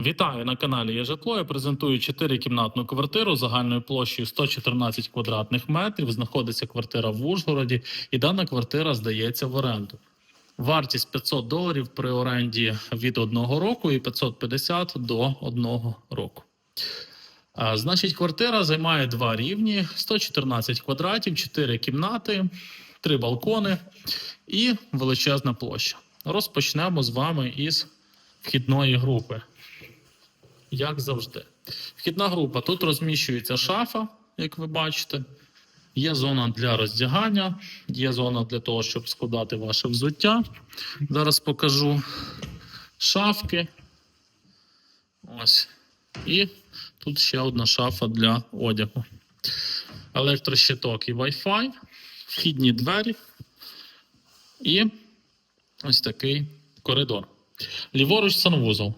Вітаю на каналі Є житло. Я презентую 4-кімнатну квартиру загальною площею 114 квадратних метрів. Знаходиться квартира в Ужгороді, і дана квартира здається в оренду. Вартість 500 доларів при оренді від одного року і 550 до одного року. Значить, квартира займає два рівні: 114 квадратів, 4 кімнати, 3 балкони і величезна площа. Розпочнемо з вами із вхідної групи. Як завжди. Вхідна група. Тут розміщується шафа, як ви бачите. Є зона для роздягання, є зона для того, щоб складати ваше взуття. Зараз покажу шафки. Ось. І тут ще одна шафа для одягу. Електрощиток і Wi-Fi, вхідні двері і ось такий коридор. Ліворуч санвузол.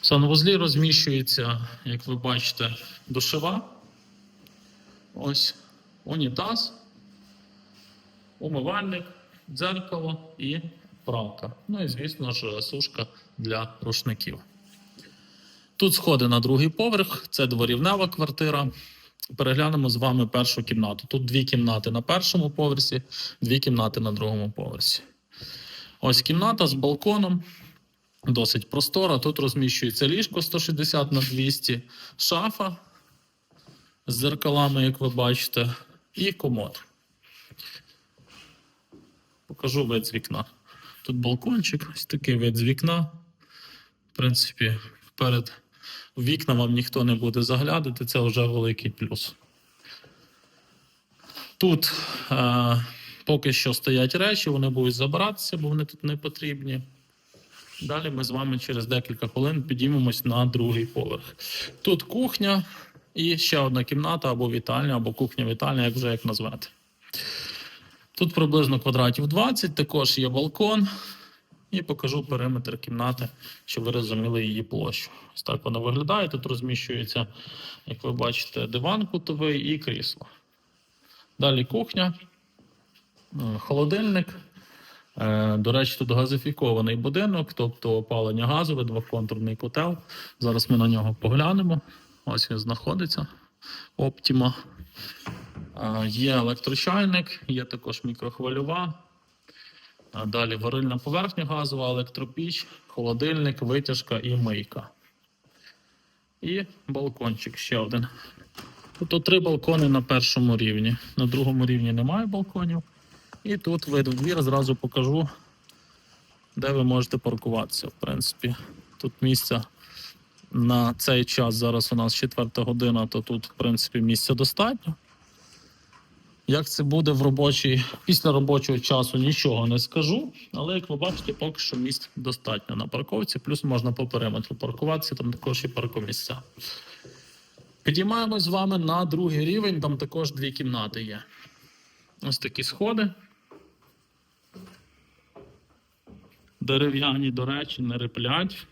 В санвузлі розміщується, як ви бачите, душева. Ось унітаз, умивальник, дзеркало і пралка. Ну і, звісно ж, сушка для рушників. Тут сходи на другий поверх, це дворівнева квартира. Переглянемо з вами першу кімнату. Тут дві кімнати на першому поверсі, дві кімнати на другому поверсі. Ось кімната з балконом. Досить простора. Тут розміщується ліжко 160 на 200, шафа з зеркалами, як ви бачите, і комод. Покажу вид з вікна. Тут балкончик, ось такий вид з вікна. В принципі, перед вікна вам ніхто не буде заглядати, це вже великий плюс. Тут е, поки що стоять речі, вони будуть забиратися, бо вони тут не потрібні. Далі ми з вами через декілька хвилин підіймемось на другий поверх. Тут кухня і ще одна кімната або вітальня, або кухня-вітальня, як вже як назвати. Тут приблизно квадратів 20, також є балкон. І покажу периметр кімнати, щоб ви розуміли її площу. Ось так вона виглядає. Тут розміщується, як ви бачите, диван кутовий і крісло. Далі кухня, е, холодильник. Е, До речі, тут газифікований будинок, тобто опалення газове, двоконтурний котел. Зараз ми на нього поглянемо. Ось він знаходиться. Оптіма. Е, Є електрочайник, є також мікрохвильова. Далі варильна поверхня газова, електропіч, холодильник, витяжка і мийка. І балкончик ще один. Тобто три балкони на першому рівні. На другому рівні немає балконів. І тут вид в двір зразу покажу, де ви можете паркуватися. В принципі, тут місця на цей час, зараз у нас четверта година, то тут, в принципі, місця достатньо. Як це буде в робочий, після робочого часу, нічого не скажу. Але як ви бачите, поки що місць достатньо на парковці, плюс можна по периметру паркуватися, там також і паркомісця. Підіймаємось з вами на другий рівень, там також дві кімнати є. Ось такі сходи. Дерев'яні, до речі, не риплять.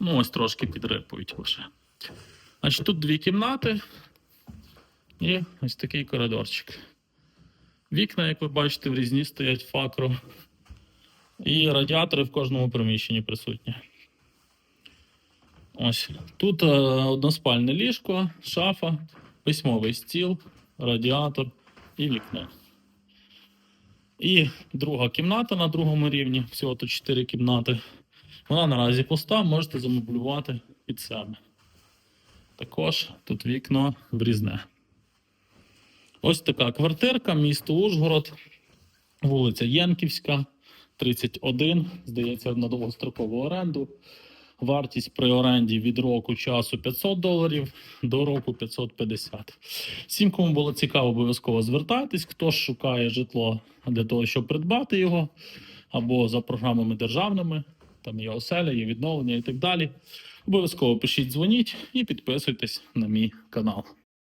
Ну, ось трошки підрипують лише. Значить, тут дві кімнати і ось такий коридорчик. Вікна, як ви бачите, в різні стоять факро. І радіатори в кожному приміщенні присутні. Ось тут е, односпальне ліжко, шафа, письмовий стіл, радіатор і вікно. І друга кімната на другому рівні, всього тут 4 кімнати. Вона наразі пуста, можете замоблювати під себе. Також тут вікно врізне. Ось така квартирка, місто Ужгород, вулиця Єнківська, 31, здається, на довгострокову оренду. Вартість при оренді від року часу 500 доларів до року 550. Всім, кому було цікаво, обов'язково звертайтесь. Хто шукає житло для того, щоб придбати його, або за програмами державними, там є оселя, є відновлення і так далі. Обов'язково пишіть, дзвоніть і підписуйтесь на мій канал.